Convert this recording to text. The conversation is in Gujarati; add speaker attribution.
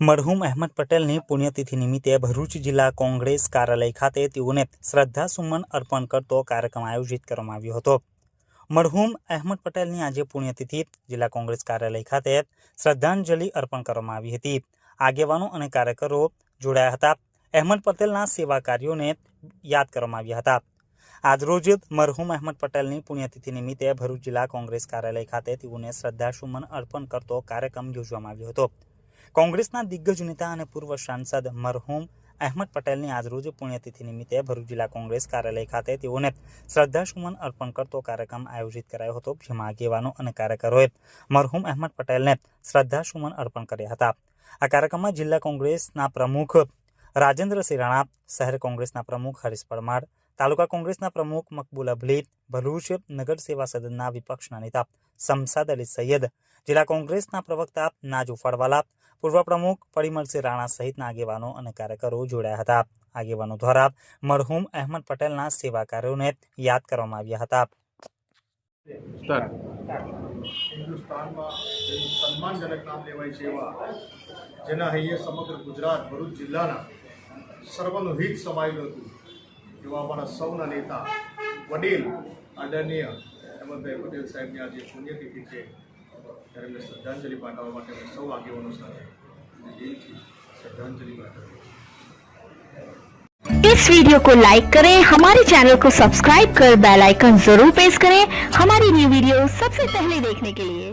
Speaker 1: મરહુમ અહેમદ પટેલની પુણ્યતિથિ નિમિત્તે ભરૂચ જિલ્લા કોંગ્રેસ કાર્યાલય ખાતે તેઓને શ્રદ્ધાસુમન અર્પણ કરતો કાર્યક્રમ આયોજિત કરવામાં આવ્યો હતો. મરહુમ અહેમદ પટેલની આજે પુણ્યતિથિ, જિલ્લા કોંગ્રેસ કાર્યાલય ખાતે શ્રદ્ધાંજલિ અર્પણ કરવામાં આવી હતી. આગેવાનો અને કાર્યકરો જોડાયા હતા. અહેમદ પટેલના સેવા કાર્યોને યાદ કરવામાં આવ્યા હતા. આજરોજ મરહુમ અહેમદ પટેલની પુણ્યતિથિ નિમિત્તે ભરૂચ જિલ્લા કોંગ્રેસ કાર્યાલય ખાતે તેઓને શ્રદ્ધાસુમન અર્પણ કરતો કાર્યક્રમ યોજવામાં આવ્યો હતો. કોંગ્રેસના દિગ્ગજ નેતા અને પૂર્વ સાંસદ મરહુમ અહેમદ પટેલની આજરોજ પુણ્યતિથિ નિમિત્તે ભરૂચ જિલ્લા કોંગ્રેસ કાર્યાલય ખાતે તેઓને શ્રદ્ધાસુમન અર્પણ કરતો કાર્યક્રમ આયોજિત કરાયો હતો. જેમાં આગેવાનો અને કાર્યકરોએ મરહુમ અહેમદ પટેલને શ્રદ્ધાસુમન અર્પણ કર્યા હતા. આ કાર્યક્રમમાં જિલ્લા કોંગ્રેસના પ્રમુખ રાજેન્દ્રસિંહ રાણા શહેર કોંગ્રેસના પ્રમુખ હરીશ પરમાર, તાલુકા કોંગ્રેસના પ્રમુખ મકબૂલ અભલી ભરૂચ નગર સેવા સદનના વિપક્ષના નેતા શમસાદ અલી સૈયદ, જિલ્લા કોંગ્રેસના પ્રવક્તા નાજુ ફળવાલા પૂર્વ પ્રમુખ પરિમલસિંહ રાણા સહિતના આગેવાનો અને કાર્યકરો જોડાયા હતા. આગેવાનો દ્વારા મરહુમ અહેમદ પટેલના સેવા કાર્યોને યાદ કરવામાં આવ્યા હતા.
Speaker 2: હિન્દુસ્તાનમાં સન્માનજનક નામ લેવાય છે એવા જેના હૈયે સમગ્ર ગુજરાત ભરૂચ જિલ્લાના સર્વનું હિત સમાયેલું હતું. એવા અમારા સૌના નેતા વડીલ આદરણીય અહેમદભાઈ પટેલ સાહેબની આજે પુણ્યતિથિ છે. ત્યારે એમને શ્રદ્ધાંજલિ પાઠવવા માટે અમે સૌ આગેવાનો સાથે દિલથી શ્રદ્ધાંજલિ પાઠવીએ
Speaker 3: इस वीडियो को लाइक करें हमारे चैनल को सब्सक्राइब कर बेल आइकन जरूर प्रेस करें हमारी न्यू वीडियो सबसे पहले देखने के लिए